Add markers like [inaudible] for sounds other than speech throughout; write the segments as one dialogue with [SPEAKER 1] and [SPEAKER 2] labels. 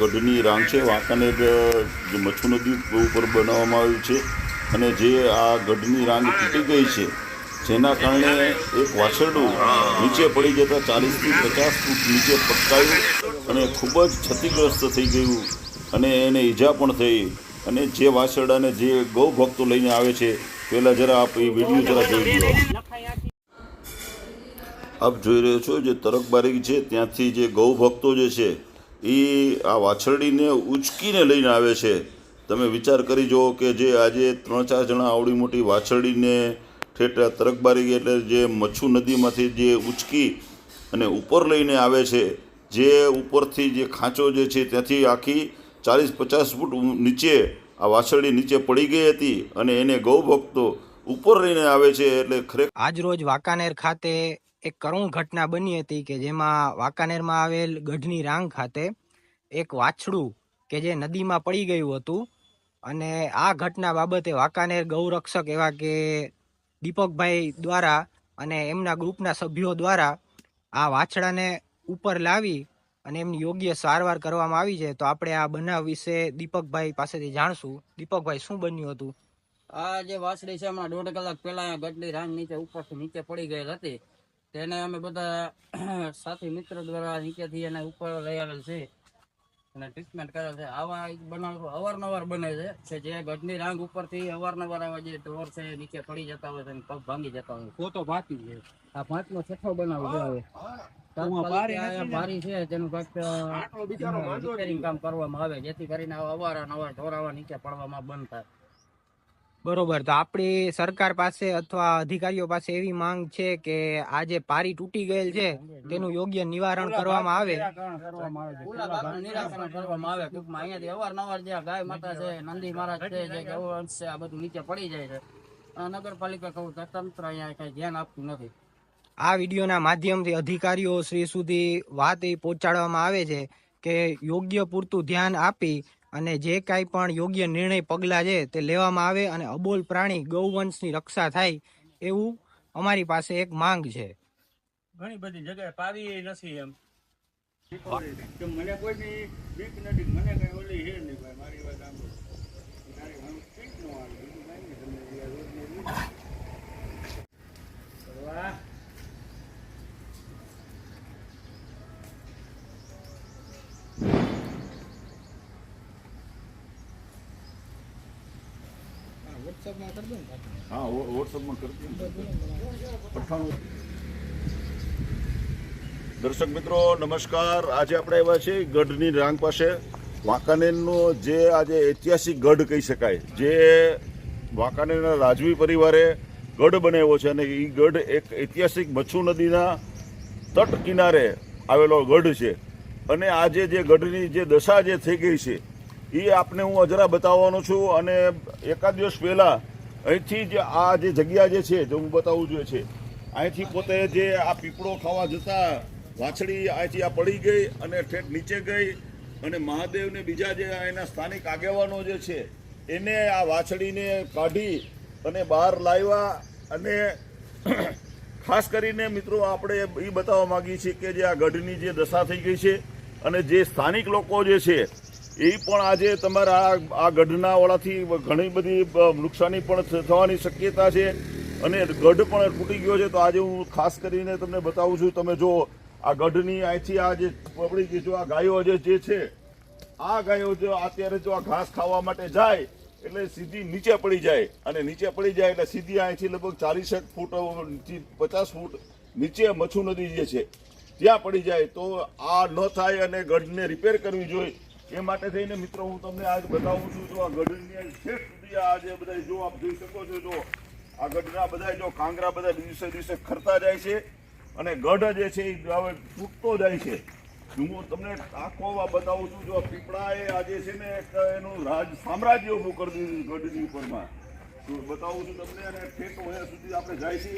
[SPEAKER 1] ગઢની રાંગ છે, વાંકાનેર જે મચ્છુ નદી ઉપર બનાવવામાં આવ્યું છે અને જે આ ગઢની રાંગ તૂટી ગઈ છે, જેના કારણે એક વાછરડું નીચે પડી જતાં ચાલીસથી પચાસ ફૂટ નીચે પટકાયું અને ખૂબ જ ક્ષતિગ્રસ્ત થઈ ગયું અને એને ઈજા પણ થઈ અને જે વાછરડાને જે ગૌ ભક્તો લઈને આવે છે, પહેલાં જરા આપ એ વીડિયો જરા જોઈ લો આપ જોઈ રહ્યો છો જે તરકબારી છે, ત્યાંથી જે ગૌ ભક્તો જે છે એ આ વાછરડીને ઉચકીને લઈને આવે છે. તમે વિચાર કરી જુઓ કે જે આજે ત્રણ ચાર જણા આવડી મોટી વાછરડીને ઠેઠ તરકબારી એટલે જે મચ્છુ નદીમાંથી જે ઉચકી અને ઉપર લઈને આવે છે, જે ઉપરથી જે ખાંચો જે છે ત્યાંથી આખી ચાલીસ પચાસ ફૂટ નીચે આ વાછરડી નીચે પડી ગઈ હતી અને એને ગૌ ભક્તો ઉપર લઈને આવે છે એટલે ખરેખર
[SPEAKER 2] આજરોજ વાંકાનેર ખાતે એક કરુણ ઘટના બની હતી કે જેમાં વાંકાનેરમાં આવેલ ગઢની રાંગ ખાતે એક વાછડું કે જે નદીમાં પડી ગયું હતું. અને આ ઘટના બાબતે વાંકાનેર ગૌરક્ષક એવા કે દીપકભાઈ દ્વારા અને એમના ગ્રુપના સભ્યો દ્વારા આ વાછડાને ઉપર લાવી અને એમની યોગ્ય સારવાર કરવામાં આવી છે. તો આપણે આ બનાવ વિશે દીપકભાઈ પાસેથી જાણશું. દીપકભાઈ, શું બન્યું હતું?
[SPEAKER 3] આ જે વાછડી છે, હમણાં દોઢ કલાક પહેલા ગઢની રાંગ નીચે ઉપરથી નીચે પડી ગયેલ હતી. તેને અમે બધા [clears throat] સાથી મિત્ર દ્વારા નીચેથી એને ઉપર લઈ આવેલ છે. અને ટ્રીટમેન્ટ કરેલ છે. આવા બનાવ અવારનવાર બને છે કે જે ગઢની રાંગ ઉપરથી અવારનવાર આવા જે ઢોર છે નીચે પડી જતા હોય છે પગ ભાંગી જતા હોય ફોટો ભાતી છે આ ભાતનો છઠ્ઠો બનાવ છે ભારી છે તેનું કામ કરવામાં આવે જેથી કરીને આવા અવારનવાર ઢોર આવા નીચે પડવામાં બંધ થાય.
[SPEAKER 2] બરોબર. તો આપણી સરકાર પાસે અથવા અધિકારીઓ પાસે એવી માંગ છે કે આ જે પારી તૂટી ગયેલ છે તેનું યોગ્ય નિવારણ કરવામાં આવે.
[SPEAKER 3] કરવામાં આવે ટૂંકમાં અહીંયાથી અવારનવાર જે ગાય માતા છે નંદી મહારાજ છે જે અંશ છે આ બધું નીચે પડી જાય છે. નગરપાલિકા કહું તંત્ર અહીંયા કઈ ધ્યાન આપતું નથી.
[SPEAKER 2] આ વિડીયોના માધ્યમથી અધિકારીઓ શ્રી સુધી વાત એ પહોંચાડવામાં આવે છે કે યોગ્ય પૂરતું ધ્યાન આપી અને જે કાંઈ પણ યોગ્ય નિર્ણય પગલાં છે તે લેવામાં આવે અને અબોલ પ્રાણી ગૌવંશની રક્ષા થાય એવું અમારી પાસે એક માંગ છે.
[SPEAKER 4] ઘણી બધી જગ્યાએ પાવી નથી એમ. મને કોઈની બીક નથી મને કઈ ઓલી હે નહીં ભાઈ મારી વાત ન આવે
[SPEAKER 1] દર્શક મિત્રો, નમસ્કાર. આજે આપણે આવ્યા છે ગઢની રાંગ પાસે. વાંકાનેરનો જે આજે ઐતિહાસિક ગઢ કહી શકાય, જે વાંકાનેરના રાજવી પરિવારે ગઢ બનાવ્યો છે અને એ ગઢ એક ઐતિહાસિક મચ્છુ નદીના તટ કિનારે આવેલો ગઢ છે. અને આજે જે ગઢની જે દશા જે થઈ ગઈ છે એ આપને હું અજરા બતાવવાનો છું અને એકાદ દિવસ પહેલાં અહીંથી જ આ જે જગ્યા જે છે, જે હું બતાવવું જોઈએ છે. અહીંથી પોતે જે આ પીપળો ખાવા જતા વાછડી અહીંથી આ પડી ગઈ અને ઠેઠ નીચે ગઈ અને મહાદેવને બીજા જે એના સ્થાનિક આગેવાનો જે છે, એને આ વાછડીને કાઢી અને બહાર લાવ્યા અને [clears throat] ખાસ કરીને મિત્રો આપણે એ બતાવવા માંગીએ છીએ કે જે આ ગઢની જે દશા થઈ ગઈ છે અને જે સ્થાનિક લોકો જે છે એ પણ આજે તમારા આ- આ ગઢના ઓળાથી ઘણી બધી નુકસાની પણ થવાની શક્યતા છે. અને ગઢ પણ તૂટી ગયો છે, તો આજે હું ખાસ કરીને તમને બતાવું છું, તમે જો આ ગઢની અહીંથી આ જે પકડી ગઈ જો આ ગાયો જે છે, આ ગાયો જો અત્યારે જો આ ઘાસ ખાવા માટે જાય, એટલે સીધી નીચે પડી જાય. અને નીચે પડી જાય એટલે સીધી અહીંથી લગભગ ચાલીસેક ફૂટ પચાસ ફૂટ નીચે મચ્છુ નદી જે છે, ત્યાં પડી જાય. તો આ ન થાય અને ગઢને રિપેર કરવી જોઈએ. એ માટે થઈને મિત્રો, હું તમને આજ બતાવું છું, જો આ ગઢની છેક સુધી આજે બધા જો આપ જોઈ શકો છો, જો આ ગઢના બધા જો કાંગરા બધા દિવસે દિવસે ખરતા જાય છે અને ગઢ જે છે એ હવે તૂટતો જાય છે. હું તમને આખો બતાવું છું, જો પીપળાએ આજે છે ને એક એનું રાજ સામ્રાજ્ય ઊભું કરી દીધું ગઢની ઉપરમાં. તો બતાવું છું તમને, અને ઠેક અહીંયા સુધી આપણે જાય છે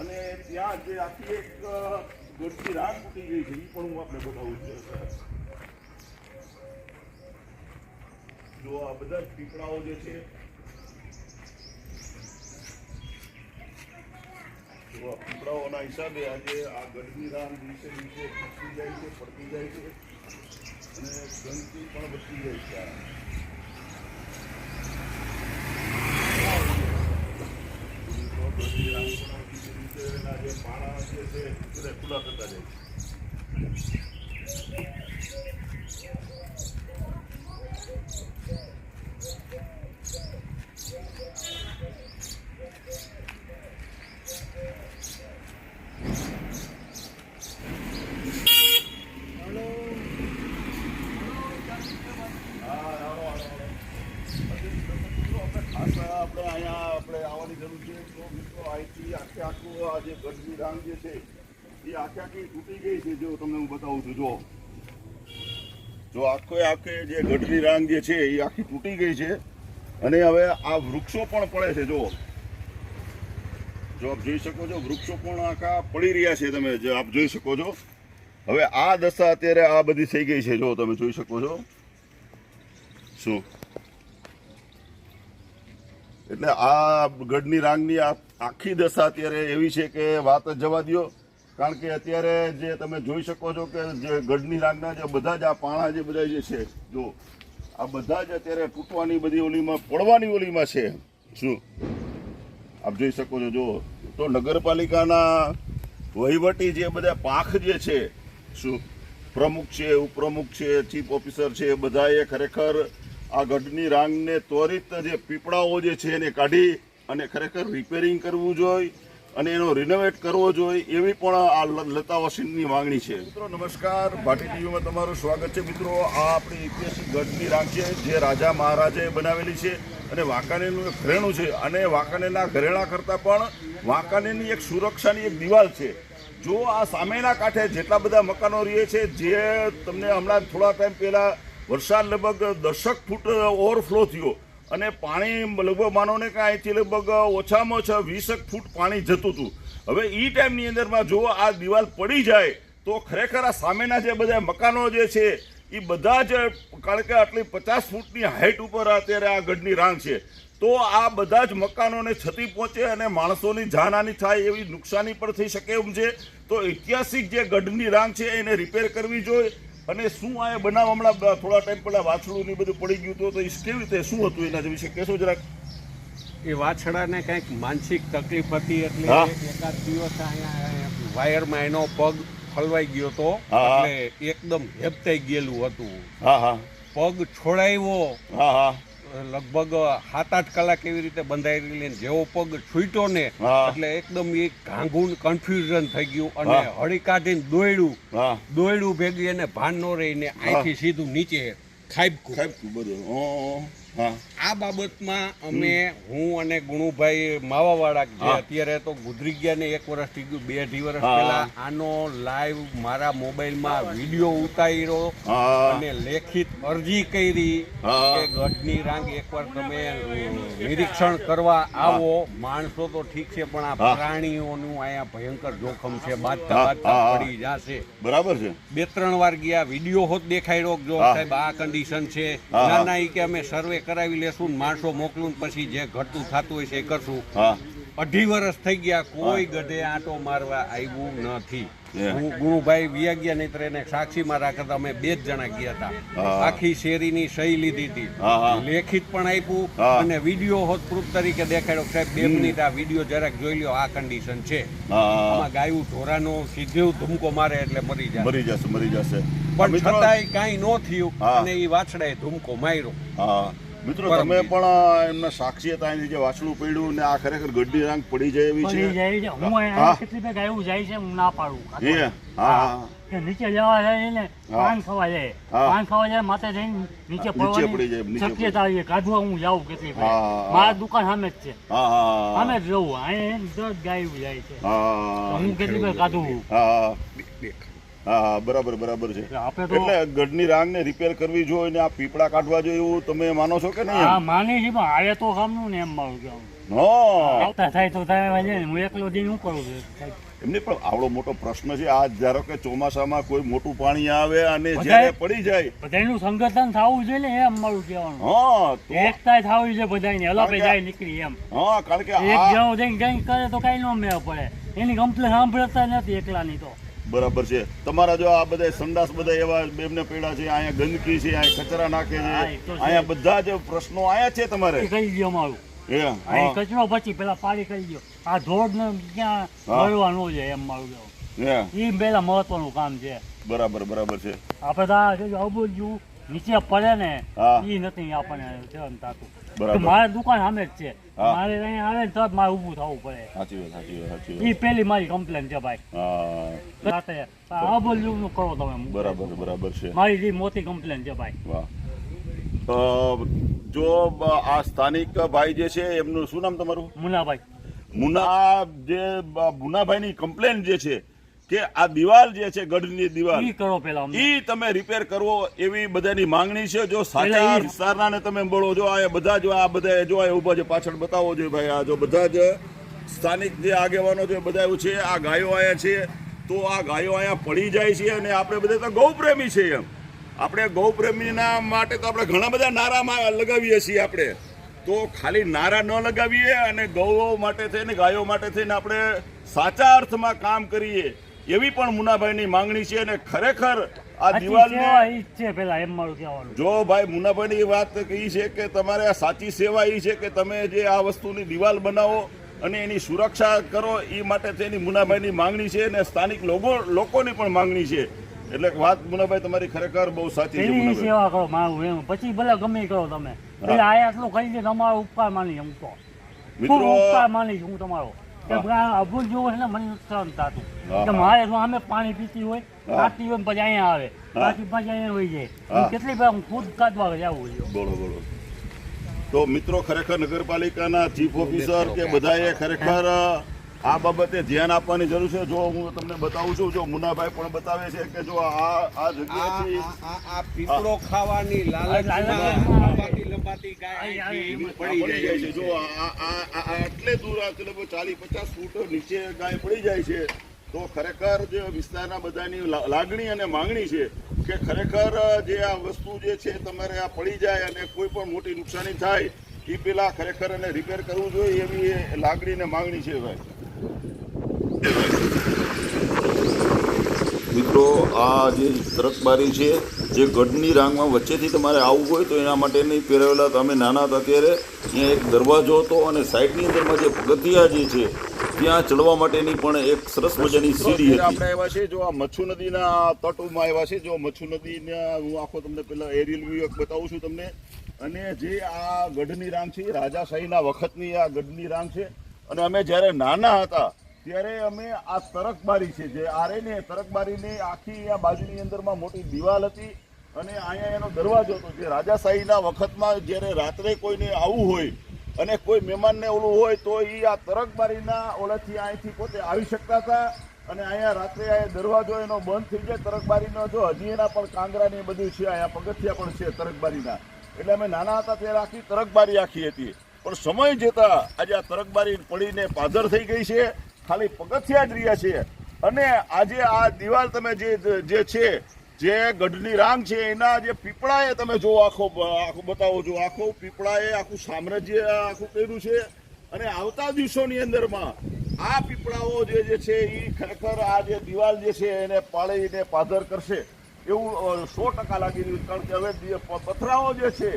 [SPEAKER 1] અને ત્યાં જે આખી એક ગઢની રાગ તૂટી ગઈ છે, એ પણ હું આપણે બતાવું છું. જો આ બધા પીપળાઓ જે છે તો આ પીપળાઓના હિસાબે આજે આ ગઢની રામ દિવસે દિવસે ખસી જાય છે પડતી જાય છે અને ગંદકી પણ વધતી જાય છે આ. જે પાણા જે છે બધા ખુલ્લા થતા જાય છે. ખાસ આપણે અહીંયા આપણે આવવાની જરૂર છે તો આખે આ જે ગઢની જે છે, એ આખે આખી તૂટી ગઈ છે, જો તમને હું બતાવું છું, જો. જો આખે આખે જે ગઢની રાંગ જે છે, એ આખી તૂટી ગઈ છે. અને હવે આ વૃક્ષો પણ પડે છે, જો. જો આપ જોઈ શકો છો, વૃક્ષો પણ આખા પડી રહ્યા છે તમે, જે આપ જોઈ શકો છો. હવે આ દશા અત્યારે આ બધી થઈ ગઈ છે, જો તમે જોઈ શકો છો. શું? એટલે આ ગઢની રાંગની આ આખી દશા અત્યારે એવી છે કે વાત જ જવા દ્યો. કારણ કે અત્યારે જે તમે જોઈ શકો છો કે જે ગઢની રાંગના જે બધા જ આ પાણા જે બધા જે છે, જો, આ બધા જ અત્યારે તૂટવાની બધી ઓલીમાં, પડવાની ઓલીમાં છે. શું? આપ જોઈ શકો છો, જો. તો નગરપાલિકાના વહીવટી જે બધા પાંખ જે છે, શું? પ્રમુખ છે, ઉપપ્રમુખ છે, ચીફ ઓફિસર છે બધાએ ખરેખર આ ગઢની રાંગને ત્વરિત જે પીપળાઓ જે છે એને કાઢી અને ખરેખર રિપેરિંગ કરવું જોઈએ અને એનો રિનોવેટ કરવો જોઈએ એવી પણ આ લતા વસીનની માંગણી છે. મિત્રો, નમસ્કાર. ભાટી ટીવીમાં તમારું સ્વાગત છે. મિત્રો, આ આપણી ઐતિહાસિક ગઢની રાખ છે જે રાજા મહારાજાએ બનાવેલી છે અને વાંકાનેરનું એક ઘરેણું છે. અને વાંકાનેરના ઘરેણા કરતાં પણ વાંકાનેરની એક સુરક્ષાની એક દિવાલ છે. જો આ સામેના કાંઠે જેટલા બધા મકાનો રહે છે, જે તમને હમણાં થોડા ટાઈમ પહેલાં વરસાદ લગભગ દશક ફૂટ ઓવરફ્લો થયો અને પાણી લગભગ માનો ને કે અહીંથી લગભગ ઓછામાં ઓછા વીસેક ફૂટ પાણી જતું હતું. હવે એ ટાઈમની અંદરમાં જો આ દિવાલ પડી જાય, તો ખરેખર આ સામેના જે બધા મકાનો જે છે એ બધા જ, કારણ કે આટલી પચાસ ફૂટની હાઇટ ઉપર અત્યારે આ ગઢની રાંગ છે. તો આ બધા જ મકાનોને છતી પહોંચે અને માણસોની જાનહાની થાય એવી નુકસાની પણ થઈ શકે એમ છે. તો ઐતિહાસિક જે ગઢની રાંગ છે, એને રિપેર કરવી જોઈએ. અને શું આ બનાવ હમણાં થોડા ટાઈમ પહેલાં વાછડું ને બધું પડી ગયું હતું તો એ કેવી રીતે શું હતું એના વિશે કહેશો જરાક?
[SPEAKER 5] એ વાછડાને કંઈક માનસિક તકલીફ હતી એટલે. એકાદ દિવસ અહીંયા વાયરમાં એનો પગ ફલવાઈ ગયો હતો એટલે એકદમ હેપતાઈ ગયેલું હતું.
[SPEAKER 1] હા હા.
[SPEAKER 5] પગ છોડાવ્યો
[SPEAKER 1] હા હા.
[SPEAKER 5] લગભગ સાત આઠ કલાક એવી રીતે બંધાઈ લઈને જેવો પગ છૂટ્યો ને એટલે એકદમ એ ઘાંઘું કન્ફ્યુઝન થઈ ગયું અને. હળી કાઢીને
[SPEAKER 1] દોયડું
[SPEAKER 5] દોયડું ભેગી એને ભાન ન રહીને અહીંથી સીધું નીચે ખાઈબકું.
[SPEAKER 1] ખાઈબકું બધું. હા.
[SPEAKER 5] આ બાબતમાં અમે હું અને ગુણુભાઈ માવાવાળા જે અત્યારે તો ગુજરી ગયા ને એક વર્ષ થઈ ગયું બે અઢી વર્ષ પહેલા આનો લાઈવ મારા મોબાઈલમાં વીડિયો ઉતાર્યો અને લેખિત અરજી કરી. કે ગઢની રાંગ એકવાર તમે નિરીક્ષણ કરવા આવો. માણસો તો ઠીક છે પણ આ. પ્રાણીઓનું અહીંયા ભયંકર જોખમ છે. બાજતા બાજતા. પડી જશે.
[SPEAKER 1] બરાબર છે.
[SPEAKER 5] બે ત્રણ વાર ગયા વીડિયો હોત દેખાડ્યો જો સાહેબ આ કન્ડિશન છે. ના. ના કે અમે સર્વે કરાવી લેશું. ને માણસો મોકલું ને પછી જે ઘટતું થતું હોય છે એ કરશું. અઢી વર્ષ થઈ ગયા કોઈ ગઢે આંટો મારવા આવ્યું નથી. હું ગુરુભાઈ વ્યા ગયા નહીં એને સાક્ષીમાં રાખતા અમે બે જ જણા ગયા હતા. આખી શેરીની સહી લીધી હતી. લેખિત પણ આપ્યું અને વીડિયો હોત પ્રૂફ તરીકે દેખાડ્યો. સાહેબ બે મિનિટ આ વીડિયો જરાક જોઈ લ્યો આ કન્ડિશન છે. આમાં ગાયું ઢોરાનો સીધું ધુમકો મારે એટલે મરી જાય
[SPEAKER 1] મરી જશે મરી જશે.
[SPEAKER 5] પણ છતાંય કાંઈ ન થયું અને એ વાછડાએ ધુમકો માર્યો.
[SPEAKER 1] હા. મિત્રો તમે પણ એમના સાક્ષી હતા જે વાછલું પડ્યું ને આ ખરેખર ગઢની રાંગ પડી જાય એવી
[SPEAKER 4] પડી
[SPEAKER 1] છે?
[SPEAKER 4] હું કેટલી બેગ આવ્યું જાય છે હું ના પાડું.
[SPEAKER 1] એ હા હા.
[SPEAKER 4] કે નીચે જવા જાય ને. પાન ખાવા જાય. પાન ખાવા જાય માથે જઈને નીચે
[SPEAKER 1] નીચે પડી
[SPEAKER 4] પડવાની
[SPEAKER 1] જાય,
[SPEAKER 4] શક્યતા છે કાઢવા હું જાઉં કેટલી. મારા દુકાન સામે જ છે.
[SPEAKER 1] હા હા
[SPEAKER 4] સામે જ જવું અહીંયા દસ ગાયું જાય છે.
[SPEAKER 1] હું
[SPEAKER 4] કેટલી બેગ કાઢું
[SPEAKER 1] હા હા હા બરાબર બરાબર છે. એટલે ગઢની રાંગને રિપેર કરવી જોઈએ ને આ પીપળા કાઢવા જોઈએ એવું તમે માનો છો કે
[SPEAKER 4] હા
[SPEAKER 1] નહીં
[SPEAKER 4] માની છે પણ આવે તો કામનું ને એમ મારું કહેવાનું.
[SPEAKER 1] હા.
[SPEAKER 4] થાય તો થાય હું એકલો જઈને હું કરું? છું
[SPEAKER 1] એમને પણ આવડો મોટો પ્રશ્ન છે આ ધારો કે ચોમાસામાં કોઈ મોટું પાણી આવે અને જ્યારે પડી જાય
[SPEAKER 4] બધાનું સંગઠન થવું જોઈએ ને એમ મારું કહેવાનું.
[SPEAKER 1] હા તો
[SPEAKER 4] એકતા થવી જોઈએ બધાની અલપે જાય નીકળી એમ.
[SPEAKER 1] હા કારણ કે
[SPEAKER 4] એક જણો જઈને જઈને કરે તો કઈ ન મેળ પડે. એની કમ્પ્લેન સાંભળતા નથી એકલાની તો.
[SPEAKER 1] બરાબર છે. તમારા જો આ બધા સંડાસ બધા એવા બેમને પેડા છે અહીંયા ગંદકી છે અહીંયા કચરા નાખે છે. અહીંયા બધા જ પ્રશ્નો આયા છે તમારે?
[SPEAKER 4] કરી દો
[SPEAKER 1] હા.
[SPEAKER 4] કચરો પછી પેલા પાડી કરી દો આ ધોડ ને ક્યાં
[SPEAKER 1] હા.
[SPEAKER 4] છે એમ મારું કહેવું.
[SPEAKER 1] એ
[SPEAKER 4] પેલા મહત્વનું કામ છે.
[SPEAKER 1] બરાબર બરાબર છે.
[SPEAKER 4] આપણે તો આ જે અબોજ્યું નીચે પડે ને એ નથી આપણને થતું
[SPEAKER 1] બરાબર.
[SPEAKER 4] મારે દુકાન સામે જ છે. મારે અહીંયા આવે ને તો મારે ઊભું થવું પડે.
[SPEAKER 1] સાચી વાત સાચી વાત સાચી
[SPEAKER 4] એ પહેલી મારી કમ્પ્લેન છે ભાઈ.
[SPEAKER 1] હા.
[SPEAKER 4] આ અબોજ્યું નું કરો તમે
[SPEAKER 1] બરાબર બરાબર છે.
[SPEAKER 4] મારી જે મોટી કમ્પ્લેન છે ભાઈ.
[SPEAKER 1] વાહ. જો આ સ્થાનિક ભાઈ જે છે એમનું શું નામ તમારું?
[SPEAKER 4] મુનાભાઈ.
[SPEAKER 1] મુના જે મુનાભાઈ મુનાભાઈની કમ્પ્લેન જે છે કે આ દિવાલ જે છે ગઢની દિવાલ
[SPEAKER 4] ઈ કરો પેલા
[SPEAKER 1] ઈ તમે રિપેર કરવો એવી બધાની માંગણી છે. જો સાચા
[SPEAKER 4] પેલા
[SPEAKER 1] વિસ્તારના ને તમે બોલો જો આ બધા જો આ બધા જો આ ઊભા છે પાછળ બતાવો જોઈએ ભાઈ આ જો બધા જ સ્થાનિક જે આગેવાનો છે બધા એવું છે આ ગાયો આયા છે તો આ ગાયો અહીંયા પડી જાય છે અને આપણે બધા તો ગૌપ્રેમી છે એમ. આપણે ગૌપ્રેમીના માટે તો આપણે ઘણા બધા નારામાં લગાવીએ છીએ આપણે. તો ખાલી નારા ન લગાવીએ અને ગૌઓ માટે થઈને ગાયો માટે થઈને આપણે સાચા અર્થમાં કામ કરીએ. એવી પણ મુનાભાઈની માંગણી છે અને ખરેખર આ
[SPEAKER 4] દિવાલ
[SPEAKER 1] દિવાલને
[SPEAKER 4] છે પેલા એમ મારું કહેવાનું.
[SPEAKER 1] જો ભાઈ મુનાભાઈની વાત એ છે કે તમારે આ સાચી સેવા એ છે કે તમે જે આ વસ્તુની દિવાલ બનાવો અને એની સુરક્ષા કરો એ માટે તેની મુનાભાઈની માંગણી છે અને સ્થાનિક લોકો લોકોની પણ માંગણી છે. એટલે વાત મુનાભાઈ તમારી ખરેખર બહુ સાચી છે મુનાભાઈ
[SPEAKER 4] સેવા કરો મારું એમ. પછી ભલે ગમે કરો તમે. એટલે આ એટલું કહી દે તમારો ઉપકાર માની હું તો.
[SPEAKER 1] મિત્રો
[SPEAKER 4] ઉપકાર માની હું તમારો. કે. ભાઈ અભૂલ જોવો એટલે મને નુકસાન થતું. કે મારે તો અમે પાણી પીતી હોય
[SPEAKER 1] હા.
[SPEAKER 4] હોય પછી અહીંયા આવે. બાકી પછી અહીંયા હોય જાય. કેટલી વાર હું ખુદ કાઢવા જવું છું.
[SPEAKER 1] બોલો તો મિત્રો ખરેખર નગરપાલિકાના ચીફ ઓફિસર કે બધાએ ખરેખર આ બાબતે ધ્યાન આપવાની જરૂર છે. જો હું તમને બતાવું છું જો મુનાભાઈ પણ બતાવે છે કે જો આ આ જગ્યા
[SPEAKER 5] આ પીપળો ખાવાની
[SPEAKER 4] લાલચ
[SPEAKER 5] લંબાતી લંબાતી ગાય
[SPEAKER 1] પડી જાય છે. જો આ આટલે દૂર આ લગભગ ચાલીસ પચાસ ફૂટ નીચે ગાય પડી જાય છે તો ખરેખર જે વિસ્તારના બધાની લાગણી અને માંગણી છે કે ખરેખર જે આ વસ્તુ જે છે તમારે આ પડી જાય અને કોઈ પણ મોટી નુકસાની થાય એ પેલા ખરેખર એને રિપેર કરવું જોઈએ એવી એ લાગણી ને માંગણી છે ભાઈ. મિત્રો આ જે તરકબારી છે જે ગઢની રાંગમાં વચ્ચેથી તમારે આવવું હોય તો એના માટેની પહેરેલા તમે નાના હતા ત્યારે ત્યાં એક દરવાજો હતો અને સાઈડની અંદરમાં જે પગથિયા જે છે ત્યાં ચડવા માટેની પણ એક સરસ મજાની સીડી હતી. આપણે આવ્યા છે જો આ મચ્છુ નદીના તટમાં આવ્યા છે જો મચ્છુ નદીના હું આખો તમને પેલા એરિયલ વ્યૂ એક બતાવું છું તમને. અને જે આ ગઢની રાંગ છે રાજાશાહીના વખતની આ ગઢની રાંગ છે. અને અમે જ્યારે નાના હતા, ત્યારે અમે આ તરકબારી છે, જે આરેને તરકબારીને આખી આ બાજુની અંદરમાં મોટી દિવાલ હતી અને અહીંયા એનો દરવાજો હતો, જે રાજાશાહીના વખતમાં જ્યારે રાત્રે કોઈને આવવું હોય અને કોઈ મહેમાનને ઓલું હોય, તો એ આ તરકબારીના ઓલાથી અહીંથી પોતે આવી શકતા હતા અને અહીંયા રાત્રે આ દરવાજો એનો બંધ થઈ જાય, તરકબારીનો જો હજી એના પણ કાંગરા ને બધું છે, અહીંયા પગથિયા પણ છે તરકબારીના. એટલે અમે નાના હતા ત્યારે આખી તરકબારી આખી હતી. પણ સમય જતા આજે આ તરકબારી પડીને પાદર થઈ ગઈ છે, ખાલી પગથિયા જ રહ્યા છે. અને આજે આ દિવાલ તમે જે જે છે, જે ગઢની રાંગ છે, એના જે પીપળાએ તમે જો આખો આખો બતાવો છો આખો પીપળાએ આખું સામ્રાજ્ય આખું કર્યું છે. અને આવતા દિવસોની અંદરમાં આ પીપળાઓ જે જે છે એ ખરેખર આ જે દિવાલ જે છે, એને પાળીને પાધર કરશે. એવું સો ટકા લાગી રહ્યું. કારણ કે હવે જે પથરાઓ જે છે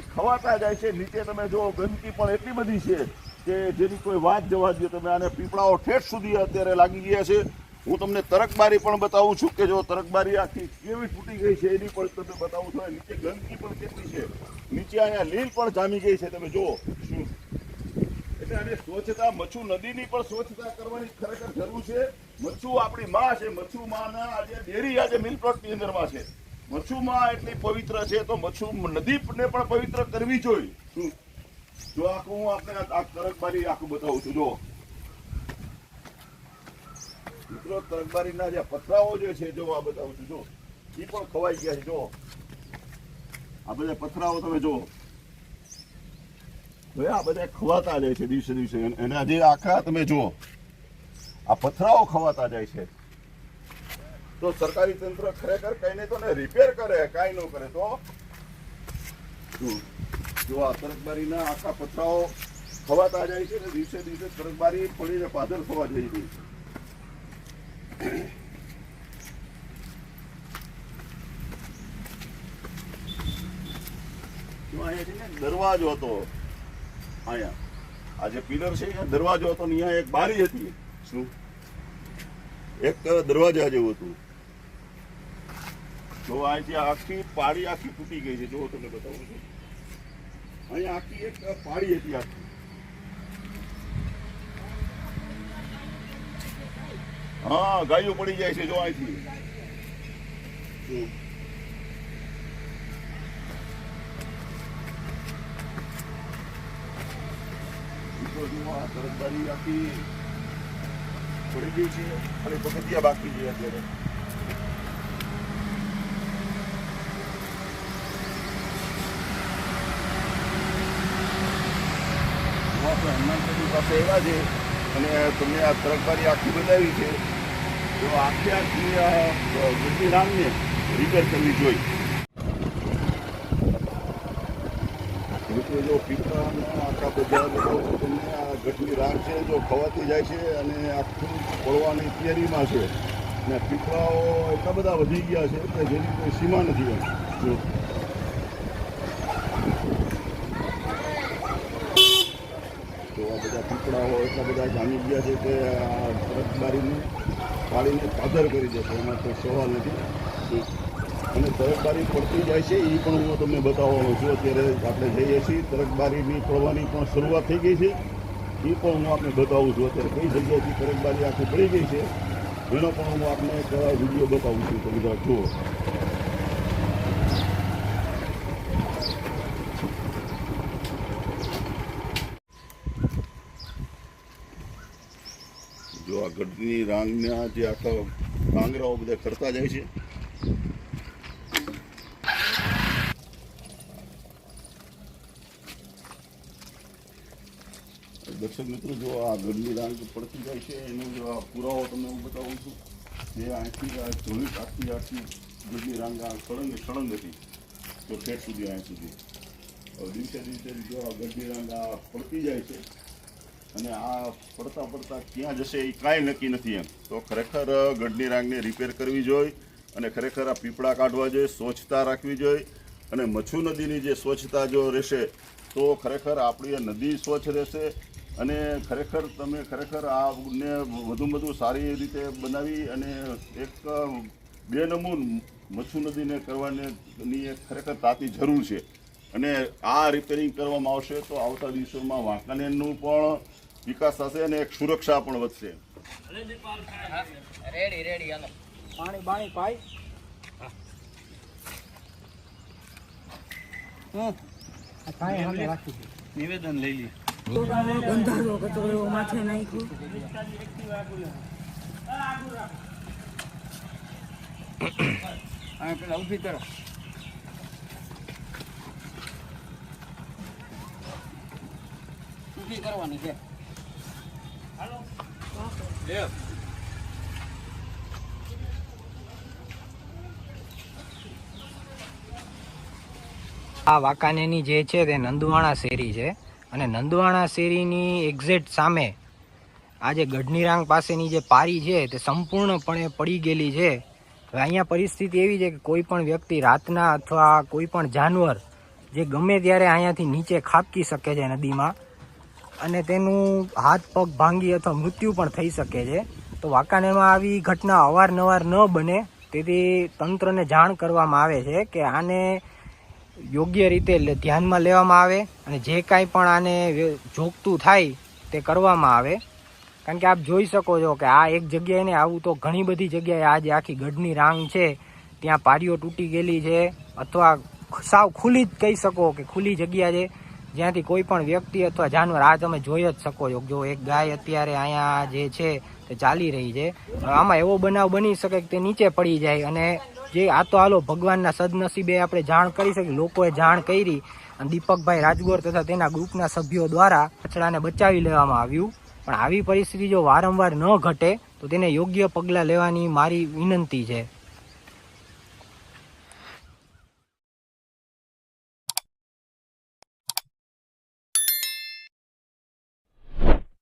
[SPEAKER 1] ખવાતા જાય છે. નીચે તમે જો ગંદકી પણ એટલી બધી છે કે જેની કોઈ વાત જવા દો તમે આને પીપળાઓ ઠેઠ સુધી અત્યારે લાગી ગયા છે. હું તમને તરકબારી પણ બતાવું છું કે જો તરકબારી આખી કેવી તૂટી ગઈ છે એની પણ તમને બતાવું છું. નીચે ગંદકી પણ કેટલી છે. નીચે અહીંયા લીલ પણ જામી ગઈ છે. તમે જુઓ. શું એટલે આને સ્વચ્છતા, મચ્છુ નદીની પણ સ્વચ્છતા કરવાની ખરેખર જરૂર છે. મચ્છુ આપણી માં છે. મચ્છુ માના આજે ડેરી આજે મિલ પ્લોટની અંદરમાં છે. મચ્છુ માં એટલી પવિત્ર છે તો મચ્છુ નદીને પણ પવિત્ર કરવી જોઈએ. જો આખું હું આપણે આ તરકબારી આખું બતાવું છું જો મિત્રો તરકબારીના જે પથરાઓ જે છે જો આ બતાવું છું જો એ પણ ખવાઈ ગયા છે જો આ બધા પથરાઓ તમે જો આ બધા ખવાતા જાય છે દિવસે દિવસે. અને એના જે આખા તમે જો આ પથરાઓ ખવાતા જાય છે. તો સરકારી તંત્ર ખરેખર કઈ નહીં તો રિપેર કરે, કઈ ન કરે તો? જો આ તરફબારીના આખા પતરાઓ ખવાતા જાય છે ને દિવસે દિવસે તરફબારી પડીને પાદર થવા જઈ રહી છે. દરવાજો હતો, અહીંયા. આ જે પિલર છે દરવાજો હતો ને, અહીંયા એક બારી હતી. શું? એક દરવાજા જેવું હતું. જો આખી પાડી આખી તૂટી ગઈ છે જો તમને અહીંયા આખી એક પાડી હતી આખી. હા, ગાયો પડી જાય છે, જો અહીંથી. તરફદારી આખી પડી ગઈ છે, અને પગથિયા બાકી છે અત્યારે જુઓ આપણે એવા છે, અને તમને આ તરફબારી આખી બતાવી છે, તો આખી આખી આ ગુજરી રામને રિપેર કરવી જોઈએ. મિત્રો, જો પીપળાના આખા બધા લોકો તમને આ ગઢની રાગ છે, જો ખવાતી જાય છે અને આખું પડવાની તૈયારીમાં છે. ને પીપળાઓ એટલા બધા વધી ગયા છે કે જેની કોઈ સીમા નથી એમ જો તો આ બધા પીપળાઓ એટલા બધા જામી ગયા છે કે તરફબારીને પાડીને પાદર કરી દેશે એમાં કોઈ સવાલ નથી. અને તરફબારી પડતી જાય છે એ પણ હું તમને બતાવવાનો છું. અત્યારે આપણે જઈએ છીએ તરફબારીની પડવાની પણ શરૂઆત થઈ ગઈ છે. એ પણ હું આપને બતાવું છું. અત્યારે કઈ જગ્યાએથી તરફબારી આખી પડી ગઈ છે, એનો પણ હું આપને એક વીડિયો બતાવું છું. તમે જુઓ. આ ગઢની રાંગના જે આખા કાંગરાઓ બધા કરતા જાય છે. દર્શક મિત્રો, જો આ ગઢની રાંગ પડતી જાય છે, એનો જો આ પુરાવો તમને હું બતાવું છું જે અહીંથી આ જોઈન્ટ આખી આખી ગઢની રાંગ આ સળંગ સળંગ હતી, તો ઠેઠ સુધી અહીં સુધી. દિવસે દિવસે જો આ ગઢની રાંગ આ પડતી જાય છે અને આ પડતા પડતા ક્યાં જશે એ કાંઈ નક્કી નથી એમ. તો ખરેખર ગઢની રાંગને રિપેર કરવી જોઈએ અને ખરેખર આ પીપળા કાઢવા જોઈએ સ્વચ્છતા રાખવી જોઈએ અને મચ્છુ નદીની જે સ્વચ્છતા જો રહેશે, તો ખરેખર આપણી આ નદી સ્વચ્છ રહેશે અને ખરેખર તમે ખરેખર આને વધુ વધુ સારી રીતે બનાવી અને એક બે નમૂન મચ્છુ નદીને કરવાની એક ખરેખર તાતી જરૂર છે. અને આ રિપેરિંગ કરવામાં આવશે તો આવતા દિવસોમાં વાંકાનેરનું પણ વિકાસ થશે અને એક સુરક્ષા પણ વધશે.
[SPEAKER 2] રેડી રેડી હાલો. પાણી બાણી પાઈ
[SPEAKER 4] નિવેદન? લઈ લે.
[SPEAKER 6] ગંધારો કચરો માથે નાખ્યું.
[SPEAKER 3] પેલા ઊભી કરો. ઊભી કરવાની છે.
[SPEAKER 2] આ વાંકાનેરની જે છે તે નંદવાણા શેરી છે અને નંદવાણા શેરીની એક્ઝેક્ટ સામે આ જે ગઢનીરાંગ પાસેની જે પારી છે તે સંપૂર્ણપણે પડી ગયેલી છે. હવે અહીંયા પરિસ્થિતિ એવી છે કે કોઈ પણ વ્યક્તિ રાતના અથવા કોઈ પણ જાનવર જે ગમે ત્યારે અહીંયાથી નીચે ખાબકી શકે છે નદીમાં અને તેનું હાથ, પગ ભાંગી અથવા મૃત્યુ પણ થઈ શકે છે. તો વાંકાનેરમાં આવી ઘટના અવારનવાર ન બને તેથી તંત્રને જાણ કરવામાં આવે છે કે આને યોગ્ય રીતે ધ્યાનમાં લેવામાં આવે અને જે કાંઈ પણ આને જોગતું થાય તે કરવામાં આવે. કારણ કે આપ જોઈ શકો છો કે આ એક જગ્યાએ આવું તો ઘણી બધી જગ્યાએ આજે આખી ગઢની રાંગ છે. ત્યાં પારીઓ તૂટી ગયેલી છે. અથવા સાવ ખુલ્લી જ કહી શકો કે ખુલ્લી જગ્યા છે. જ્યાંથી કોઈ પણ વ્યક્તિ અથવા જાનવર, આ તમે જોઈ જ શકો છો. જો એક ગાય અત્યારે અહીંયા જે છે તે ચાલી રહી છે. આમાં એવો બનાવ બની શકે કે તે નીચે પડી જાય અને જે આ તો હાલો ભગવાનના સદનસીબે આપણે જાણ કરી શકીએ. લોકોએ જાણ કરી અને દીપકભાઈ રાજગોર તથા તેના ગ્રુપના સભ્યો દ્વારા કચડાને બચાવી લેવામાં આવ્યું. પણ આવી પરિસ્થિતિ જો વારંવાર ન ઘટે, તો તેને યોગ્ય પગલાં લેવાની મારી વિનંતી છે.